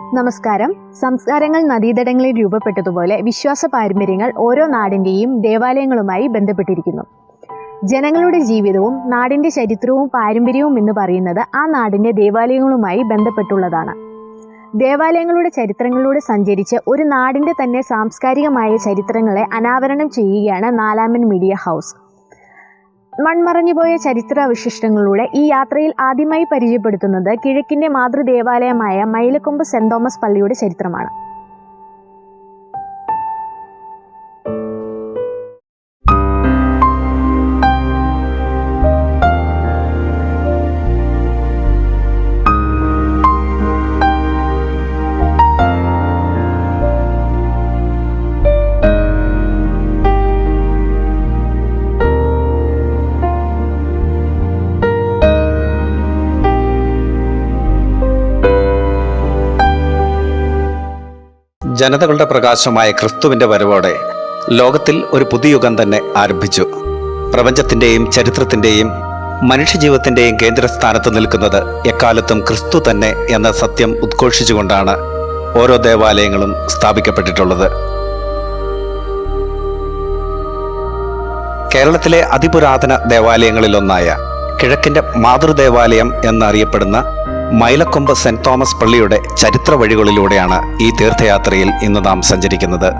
നമസ്കാരം. സംസ്കാരങ്ങൾ നദീതടങ്ങളിൽ രൂപപ്പെട്ടതുപോലെ വിശ്വാസ പാരമ്പര്യങ്ങൾ ഓരോ നാടിന്റെയും ദേവാലയങ്ങളുമായി ബന്ധപ്പെട്ടിരിക്കുന്നു. ജനങ്ങളുടെ ജീവിതവും നാടിന്റെ ചരിത്രവും പാരമ്പര്യവും എന്ന് പറയുന്നത് ആ നാടിന്റെ ദേവാലയങ്ങളുമായി ബന്ധപ്പെട്ടുള്ളതാണ്. ദേവാലയങ്ങളുടെ ചരിത്രങ്ങളിലൂടെ സഞ്ചരിച്ച് ഒരു നാടിന്റെ തന്നെ സാംസ്കാരികമായ ചരിത്രങ്ങളെ അനാവരണം ചെയ്യുകയാണ് നാലാമൻ മീഡിയ ഹൗസ്. മൺമറഞ്ഞുപോയ ചരിത്രാവശിഷ്ടങ്ങളിലൂടെ ഈ യാത്രയിൽ ആദ്യമായി പരിചയപ്പെടുത്തുന്നത് കിഴക്കിന്റെ മാതൃദേവാലയമായ മൈലക്കൊമ്പ് സെന്റ് തോമസ് പള്ളിയുടെ ചരിത്രമാണ്. ജനതകളുടെ പ്രകാശമായ ക്രിസ്തുവിന്റെ വരവോടെ ലോകത്തിൽ ഒരു പുതുയുഗം യുഗം തന്നെ ആരംഭിച്ചു. പ്രപഞ്ചത്തിന്റെയും ചരിത്രത്തിന്റെയും മനുഷ്യജീവിതത്തിന്റെയും കേന്ദ്രസ്ഥാനത്ത് നിൽക്കുന്നത് എക്കാലത്തും ക്രിസ്തു തന്നെ എന്ന സത്യം ഉദ്ഘോഷിച്ചുകൊണ്ടാണ് ഓരോ ദേവാലയങ്ങളും സ്ഥാപിക്കപ്പെട്ടിട്ടുള്ളത്. കേരളത്തിലെ അതിപുരാതന ദേവാലയങ്ങളിലൊന്നായ കിഴക്കിന്റെ മാതൃദേവാലയം എന്നറിയപ്പെടുന്ന മൈലക്കൊമ്പ് സെന്റ് തോമസ് പള്ളിയുടെ ചരിത്ര വഴികളിലൂടെയാണ് ഈ തീർത്ഥയാത്രയിൽ ഇന്ന് നാം സഞ്ചരിക്കുന്നത്.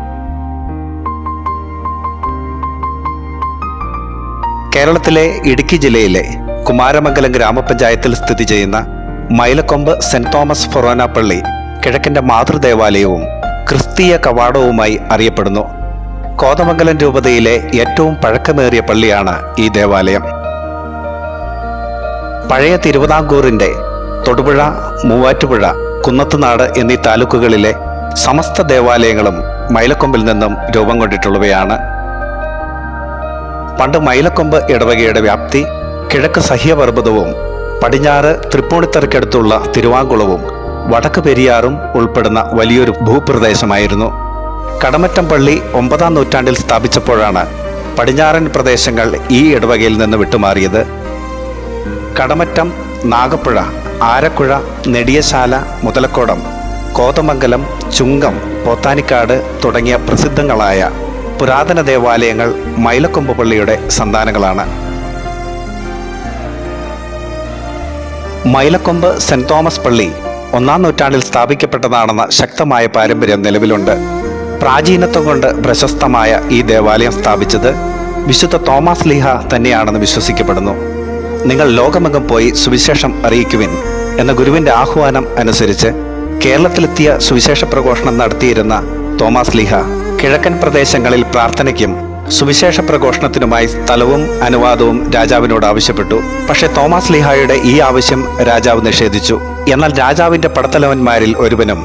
കേരളത്തിലെ ഇടുക്കി ജില്ലയിലെ കുമാരമംഗലം ഗ്രാമപഞ്ചായത്തിൽ സ്ഥിതി ചെയ്യുന്ന മൈലക്കൊമ്പ് സെന്റ് തോമസ് ഫൊറോന പള്ളി കിഴക്കിന്റെ മാതൃദേവാലയവും ക്രിസ്തീയ കവാടവുമായി അറിയപ്പെടുന്നു. കോതമംഗലം രൂപതയിലെ ഏറ്റവും പഴക്കമേറിയ പള്ളിയാണ് ഈ ദേവാലയം. പഴയ തിരുവിതാംകൂറിന്റെ തൊടുപുഴ മൂവാറ്റുപുഴ കുന്നത്തുനാട് എന്നീ താലൂക്കുകളിലെ സമസ്ത ദേവാലയങ്ങളും മൈലക്കൊമ്പിൽ നിന്നും രൂപം കൊണ്ടിട്ടുള്ളവയാണ്. പണ്ട് മൈലക്കൊമ്പ് ഇടവകയുടെ വ്യാപ്തി കിഴക്ക് സഹ്യപർവതവും പടിഞ്ഞാറ് തൃപ്പൂണിത്തറയ്ക്കടുത്തുള്ള തിരുവാങ്കുളവും വടക്ക് പെരിയാറും ഉൾപ്പെടുന്ന വലിയൊരു ഭൂപ്രദേശമായിരുന്നു. കടമറ്റം പള്ളി ഒമ്പതാം നൂറ്റാണ്ടിൽ സ്ഥാപിച്ചപ്പോഴാണ് പടിഞ്ഞാറൻ പ്രദേശങ്ങൾ ഈ ഇടവകയിൽ നിന്ന് വിട്ടുമാറിയത്. കടമറ്റം നാഗപ്പുഴ ആരക്കുഴ നെടിയശാല മുതലക്കോടം കോതമംഗലം ചുങ്കം പോത്താനിക്കാട് തുടങ്ങിയ പ്രസിദ്ധങ്ങളായ പുരാതന ദേവാലയങ്ങൾ മൈലക്കൊമ്പ് പള്ളിയുടെ സന്താനങ്ങളാണ്. മൈലക്കൊമ്പ് സെന്റ് തോമസ് പള്ളി ഒന്നാം നൂറ്റാണ്ടിൽ സ്ഥാപിക്കപ്പെട്ടതാണെന്ന ശക്തമായ പാരമ്പര്യം നിലവിലുണ്ട്. പ്രാചീനത്വം കൊണ്ട് പ്രശസ്തമായ ഈ ദേവാലയം സ്ഥാപിച്ചത് വിശുദ്ധ തോമസ് ലീഹ തന്നെയാണെന്ന് വിശ്വസിക്കപ്പെടുന്നു. നിങ്ങൾ ലോകമെങ്ങും പോയി സുവിശേഷം അറിയിക്കുവിൻ എന്ന ഗുരുവിന്റെ ആഹ്വാനം അനുസരിച്ച് കേരളത്തിലെത്തിയ സുവിശേഷ പ്രഘോഷണം നടത്തിയിരുന്ന തോമസ് ലീഹ കിഴക്കൻ പ്രദേശങ്ങളിൽ പ്രാർത്ഥനയ്ക്കും സുവിശേഷ പ്രഘോഷണത്തിനുമായി സ്ഥലവും അനുവാദവും രാജാവിനോട് ആവശ്യപ്പെട്ടു. പക്ഷേ തോമസ് ലീഹായുടെ ഈ ആവശ്യം രാജാവ് നിഷേധിച്ചു. എന്നാൽ രാജാവിന്റെ പടത്തലവന്മാരിൽ ഒരുവനും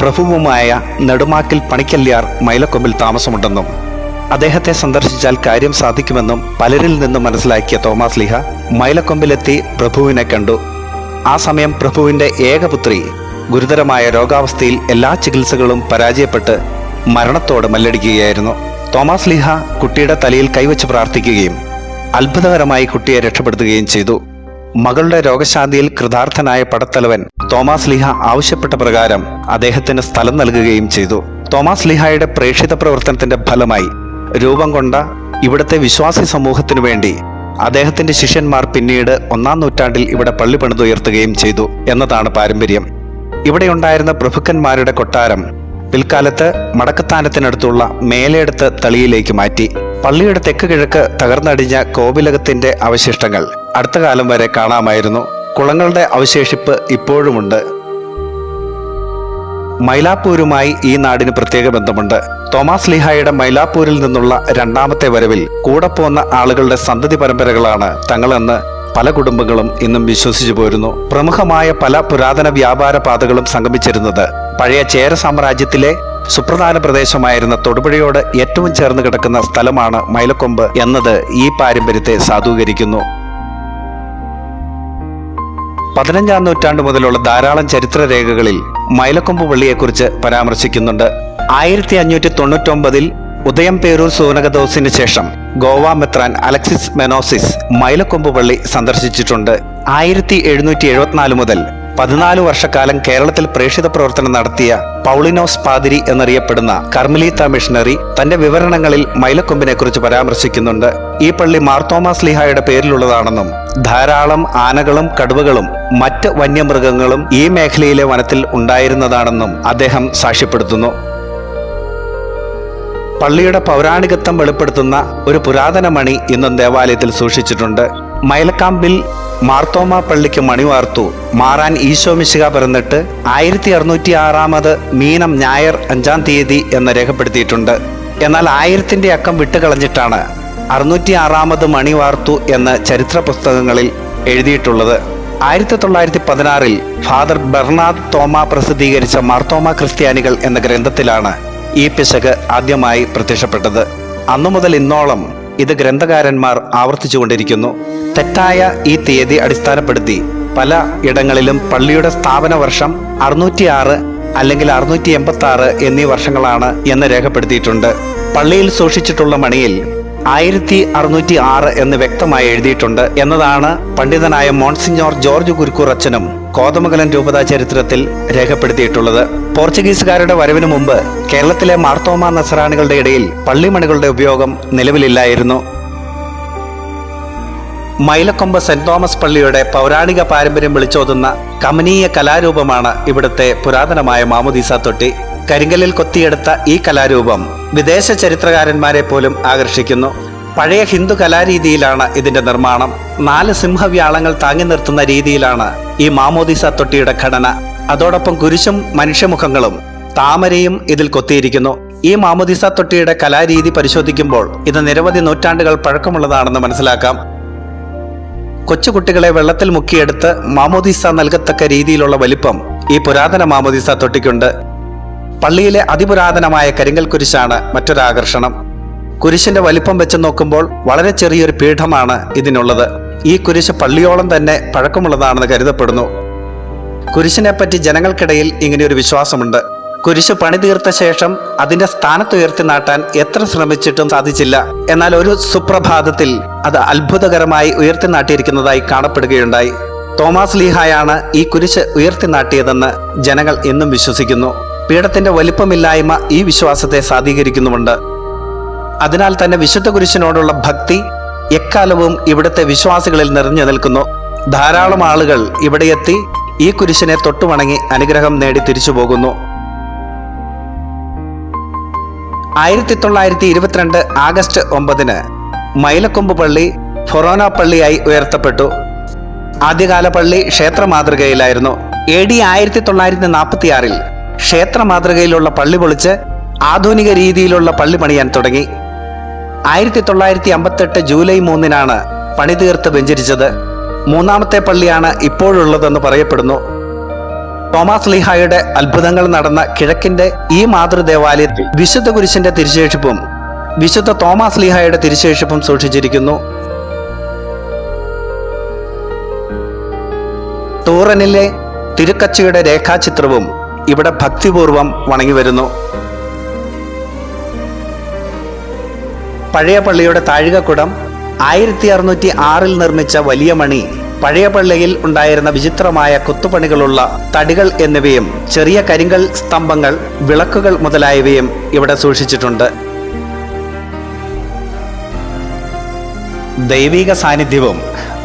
പ്രഭുവുമായ നെടുമാക്കിൽ പണിക്കല്യാർ മൈലക്കൊമ്പിൽ താമസമുണ്ടെന്നും അദ്ദേഹത്തെ സന്ദർശിച്ചാൽ കാര്യം സാധിക്കുമെന്നും പലരിൽ നിന്നും മനസ്സിലാക്കിയ തോമസ് ലിഹ മൈലക്കൊമ്പിലെത്തി പ്രഭുവിനെ കണ്ടു. ആ സമയം പ്രഭുവിന്റെ ഏകപുത്രി ഗുരുതരമായ രോഗാവസ്ഥയിൽ എല്ലാ ചികിത്സകളും പരാജയപ്പെട്ട് മരണത്തോട് മല്ലടിക്കുകയായിരുന്നു. തോമസ് ലിഹ കുട്ടിയുടെ തലയിൽ കൈവച്ച് പ്രാർത്ഥിക്കുകയും അത്ഭുതകരമായി കുട്ടിയെ രക്ഷപ്പെടുത്തുകയും ചെയ്തു. മകളുടെ രോഗശാന്തിയിൽ കൃതാർത്ഥനായ പടത്തലവൻ തോമസ് ലിഹ ആവശ്യപ്പെട്ട പ്രകാരം അദ്ദേഹത്തിന് സ്ഥലം നൽകുകയും ചെയ്തു. തോമസ് ലിഹായുടെ പ്രേക്ഷിത പ്രവർത്തനത്തിന്റെ ഫലമായി രൂപം കൊണ്ട ഇവിടുത്തെ വിശ്വാസി സമൂഹത്തിനു വേണ്ടി അദ്ദേഹത്തിന്റെ ശിഷ്യന്മാർ പിന്നീട് ഒന്നാം നൂറ്റാണ്ടിൽ ഇവിടെ പള്ളി പണിതുയർത്തുകയും ചെയ്തു എന്നതാണ് പാരമ്പര്യം. ഇവിടെയുണ്ടായിരുന്ന പ്രഭുക്കന്മാരുടെ കൊട്ടാരം പിൽക്കാലത്ത് മടക്കത്താനത്തിനടുത്തുള്ള മേലെടുത്ത് തളിയിലേക്ക് മാറ്റി. പള്ളിയുടെ തെക്ക് കിഴക്ക് തകർന്നടിഞ്ഞ കോവിലകത്തിന്റെ അവശിഷ്ടങ്ങൾ അടുത്ത കാലം വരെ കാണാമായിരുന്നു. കുളങ്ങളുടെ അവശേഷിപ്പ് ഇപ്പോഴുമുണ്ട്. മൈലാപ്പൂരുമായി ഈ നാടിന് പ്രത്യേക ബന്ധമുണ്ട്. തോമസ് ലിഹായുടെ മൈലാപ്പൂരിൽ നിന്നുള്ള രണ്ടാമത്തെ വരവിൽ കൂടെ പോന്ന ആളുകളുടെ സന്തതി പരമ്പരകളാണ് തങ്ങളെന്ന് പല കുടുംബങ്ങളും ഇന്നും വിശ്വസിച്ചു പോരുന്നു. പ്രമുഖമായ പല പുരാതന വ്യാപാര പാതകളും സംഗമിച്ചിരുന്നത് പഴയ ചേര സാമ്രാജ്യത്തിലെ സുപ്രധാന പ്രദേശമായിരുന്ന തൊടുപുഴയോട് ഏറ്റവും ചേർന്ന് കിടക്കുന്ന സ്ഥലമാണ് മൈലക്കൊമ്പ് എന്നത് ഈ പാരമ്പര്യത്തെ സാധൂകരിക്കുന്നു. പതിനഞ്ചാം നൂറ്റാണ്ട് മുതലുള്ള ധാരാളം ചരിത്രരേഖകളിൽ മൈലക്കൊമ്പ് പള്ളിയെക്കുറിച്ച് പരാമർശിക്കുന്നുണ്ട്. ആയിരത്തി അഞ്ഞൂറ്റി തൊണ്ണൂറ്റൊമ്പതിൽ ഉദയം പേരൂർ സൂനകദോസിന് ശേഷം ഗോവ മെത്രാൻ അലക്സിസ് മെനോസിസ് മൈലക്കൊമ്പ് പള്ളി സന്ദർശിച്ചിട്ടുണ്ട്. ആയിരത്തി എഴുന്നൂറ്റി എഴുപത്തിനാല് മുതൽ പതിനാല് വർഷക്കാലം കേരളത്തിൽ പ്രേക്ഷിത പ്രവർത്തനം നടത്തിയ പൗളിനോസ് പാതിരി എന്നറിയപ്പെടുന്ന കർമ്മലീത്ത മിഷണറി തന്റെ വിവരണങ്ങളിൽ മൈലക്കൊമ്പിനെ കുറിച്ച് പരാമർശിക്കുന്നുണ്ട്. ഈ പള്ളി മാർത്തോമാസ് ലിഹായുടെ പേരിലുള്ളതാണെന്നും ധാരാളം ആനകളും കടുവകളും മറ്റ് വന്യമൃഗങ്ങളും ഈ മേഖലയിലെ വനത്തിൽ ഉണ്ടായിരുന്നതാണെന്നും അദ്ദേഹം സാക്ഷ്യപ്പെടുത്തുന്നു. പള്ളിയുടെ പൗരാണികത്വം വെളിപ്പെടുത്തുന്ന ഒരു പുരാതന മണി ഇന്നും ദേവാലയത്തിൽ സൂക്ഷിച്ചിട്ടുണ്ട്. മൈലക്കാമ്പിൽ മാർത്തോമ പള്ളിക്ക് മണിവാർത്തു മാറാൻ ഈശോമിശിക പിറന്നിട്ട് ആയിരത്തി അറുന്നൂറ്റി ആറാമത് മീനം ഞായർ അഞ്ചാം തീയതി എന്ന് രേഖപ്പെടുത്തിയിട്ടുണ്ട്. എന്നാൽ ആയിരത്തിന്റെ അക്കം വിട്ടുകളഞ്ഞിട്ടാണ് അറുന്നൂറ്റി ആറാമത് മണിവാർത്തു എന്ന ചരിത്ര പുസ്തകങ്ങളിൽ എഴുതിയിട്ടുള്ളത്. ആയിരത്തി തൊള്ളായിരത്തി പതിനാറിൽ ഫാദർ ബെർണാഡ് തോമ പ്രസിദ്ധീകരിച്ച മാർത്തോമ ക്രിസ്ത്യാനികൾ എന്ന ഗ്രന്ഥത്തിലാണ് ഈ പിശക് ആദ്യമായി പ്രത്യക്ഷപ്പെട്ടത്. അന്നു മുതൽ ഇന്നോളം ഇത് ഗ്രന്ഥകാരന്മാർ ആവർത്തിച്ചുകൊണ്ടിരിക്കുന്നു. തെറ്റായ ഈ തീയതി അടിസ്ഥാനപ്പെടുത്തി പല ഇടങ്ങളിലും പള്ളിയുടെ സ്ഥാപന വർഷം അറുന്നൂറ്റിയാറ് അല്ലെങ്കിൽ അറുന്നൂറ്റി എൺപത്തി ആറ് എന്നീ വർഷങ്ങളാണ് എന്ന് രേഖപ്പെടുത്തിയിട്ടുണ്ട്. പള്ളിയിൽ സൂക്ഷിച്ചിട്ടുള്ള മണിയിൽ ആയിരത്തി അറുന്നൂറ്റി ആറ് എന്ന് വ്യക്തമായി എഴുതിയിട്ടുണ്ട് എന്നതാണ് പണ്ഡിതനായ മോൺസിഞ്ഞോർ ജോർജ് കുരുക്കൂർ അച്ഛനും കോതമംഗലം രൂപതാ ചരിത്രത്തിൽ രേഖപ്പെടുത്തിയിട്ടുള്ളത്. പോർച്ചുഗീസുകാരുടെ വരവിനു മുമ്പ് കേരളത്തിലെ മാർത്തോമ നസറാണികളുടെ ഇടയിൽ പള്ളിമണികളുടെ ഉപയോഗം നിലവിലില്ലായിരുന്നു. മൈലക്കൊമ്പ് സെന്റ് തോമസ് പള്ളിയുടെ പൗരാണിക പാരമ്പര്യം വിളിച്ചോതുന്ന കമനീയ കലാരൂപമാണ് ഇവിടുത്തെ പുരാതനമായ മാമുദീസ തൊട്ടി. കരിങ്കല്ലിൽ കൊത്തിയെടുത്ത ഈ കലാരൂപം വിദേശ ചരിത്രകാരന്മാരെ പോലും ആകർഷിക്കുന്നു. പഴയ ഹിന്ദു കലാരീതിയിലാണ് ഇതിന്റെ നിർമ്മാണം. നാല് സിംഹവ്യാളങ്ങൾ താങ്ങി നിർത്തുന്ന രീതിയിലാണ് ഈ മാമോദിസ തൊട്ടിയുടെ ഘടന അതോടൊപ്പം കുരിശും മനുഷ്യമുഖങ്ങളും താമരയും ഇതിൽ കൊത്തിയിരിക്കുന്നു. ഈ മാമോദിസ തൊട്ടിയുടെ കലാരീതി പരിശോധിക്കുമ്പോൾ ഇത് നിരവധി നൂറ്റാണ്ടുകൾ പഴക്കമുള്ളതാണെന്ന് മനസ്സിലാക്കാം. കൊച്ചുകുട്ടികളെ വെള്ളത്തിൽ മുക്കിയെടുത്ത് മാമോദിസ നൽകത്തക്ക രീതിയിലുള്ള വലിപ്പം ഈ പുരാതന മാമോദിസ തൊട്ടിക്കുണ്ട്. പള്ളിയിലെ അതിപുരാതനമായ കരിങ്കൽ കുരിശാണ് മറ്റൊരാകർഷണം. കുരിശിന്റെ വലിപ്പം വെച്ച് നോക്കുമ്പോൾ വളരെ ചെറിയൊരു പീഠമാണ് ഇതിനുള്ളത്. ഈ കുരിശ് പള്ളിയോളം തന്നെ പഴക്കമുള്ളതാണെന്ന് കരുതപ്പെടുന്നു. കുരിശിനെപ്പറ്റി ജനങ്ങൾക്കിടയിൽ ഇങ്ങനെയൊരു വിശ്വാസമുണ്ട്. കുരിശ് പണി തീർത്ത ശേഷം അതിന്റെ സ്ഥാനത്തുയർത്തി നാട്ടാൻ എത്ര ശ്രമിച്ചിട്ടും സാധിച്ചില്ല. എന്നാൽ ഒരു സുപ്രഭാതത്തിൽ അത് അത്ഭുതകരമായി ഉയർത്തി നാട്ടിയിരിക്കുന്നതായി കാണപ്പെടുകയുണ്ടായി. തോമസ് ലീഹായാണ് ഈ കുരിശ് ഉയർത്തി നാട്ടിയതെന്ന് ജനങ്ങൾ എന്നും വിശ്വസിക്കുന്നു. പീഠത്തിന്റെ വലിപ്പമില്ലായ്മ ഈ വിശ്വാസത്തെ സാധീകരിക്കുന്നുമുണ്ട് അതിനാൽ തന്നെ വിശുദ്ധ കുരിശിനോടുള്ള ഭക്തി എക്കാലവും ഇവിടുത്തെ വിശ്വാസികളിൽ നിറഞ്ഞു നിൽക്കുന്നു. ധാരാളം ആളുകൾ ഇവിടെ എത്തി ഈ കുരിശിനെ തൊട്ടുവണങ്ങി അനുഗ്രഹം നേടി തിരിച്ചു പോകുന്നു. ആയിരത്തി തൊള്ളായിരത്തി ഇരുപത്തിരണ്ട് ആഗസ്റ്റ് ഒമ്പതിന് മൈലക്കൊമ്പ് പള്ളി ഫൊറോന പള്ളിയായി ഉയർത്തപ്പെട്ടു. ആദ്യകാല പള്ളി ക്ഷേത്ര മാതൃകയിലായിരുന്നു. എ ഡി ആയിരത്തി തൊള്ളായിരത്തി നാൽപ്പത്തി ആറിൽ ക്ഷേത്ര മാതൃകയിലുള്ള പള്ളി പൊളിച്ച് ആധുനിക രീതിയിലുള്ള പള്ളി പണിയാൻ തുടങ്ങി. ആയിരത്തി തൊള്ളായിരത്തി അമ്പത്തെട്ട് ജൂലൈ മൂന്നിനാണ് പണി തീർത്ത് വെഞ്ചരിച്ചത്. മൂന്നാമത്തെ പള്ളിയാണ് ഇപ്പോഴുള്ളതെന്ന് പറയപ്പെടുന്നു. തോമസ് ലിഹായുടെ അത്ഭുതങ്ങൾ നടന്ന കിഴക്കിന്റെ ഈ മാതൃദേവാലയത്തിൽ വിശുദ്ധ കുരിശിന്റെ തിരിശേഷിപ്പും വിശുദ്ധ തോമസ് ലിഹായുടെ തിരിശേഷിപ്പും സൂക്ഷിച്ചിരിക്കുന്നു. തൂറനിലെ തിരുക്കച്ചിയുടെ രേഖാചിത്രവും ഇവിടെ ഭക്തിപൂർവം വണങ്ങി വരുന്നു. പഴയ പള്ളിയുടെ താഴികക്കുടം ആയിരത്തി അറുന്നൂറ്റി ആറിൽ നിർമ്മിച്ച വലിയ മണി പഴയ പള്ളിയിൽ ഉണ്ടായിരുന്ന വിചിത്രമായ കുത്തുപണികളുള്ള തടികൾ എന്നിവയും ചെറിയ കരിങ്കൽ സ്തംഭങ്ങൾ വിളക്കുകൾ മുതലായവയും ഇവിടെ സൂക്ഷിച്ചിട്ടുണ്ട്. ദൈവിക സാന്നിധ്യവും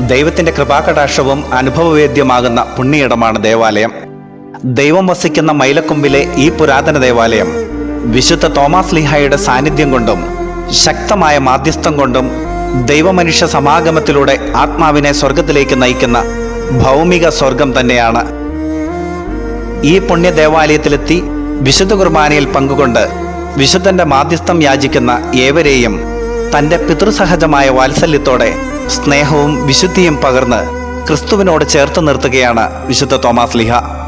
ദൈവത്തിന്റെ കൃപാകടാക്ഷവും അനുഭവവേദ്യമാകുന്ന പുണ്യയിടമാണ് ദേവാലയം. ദൈവം വസിക്കുന്ന മൈലക്കൊമ്പിലെ ഈ പുരാതന ദേവാലയം വിശുദ്ധ തോമസ് ലിഹായുടെ സാന്നിധ്യം കൊണ്ടും ശക്തമായ മാധ്യസ്ഥം കൊണ്ടും ദൈവമനുഷ്യ സമാഗമത്തിലൂടെ ആത്മാവിനെ സ്വർഗത്തിലേക്ക് നയിക്കുന്ന ഭൗമിക സ്വർഗം തന്നെയാണ്. ഈ പുണ്യ ദേവാലയത്തിലെത്തി വിശുദ്ധ കുർബാനയിൽ പങ്കുകൊണ്ട് വിശുദ്ധന്റെ മാധ്യസ്ഥം യാചിക്കുന്ന ഏവരെയും തന്റെ പിതൃസഹജമായ വാത്സല്യത്തോടെ സ്നേഹവും വിശുദ്ധിയും പകർന്ന് ക്രിസ്തുവിനോട് ചേർത്ത് നിർത്തുകയാണ് വിശുദ്ധ തോമാസ് ലിഹ.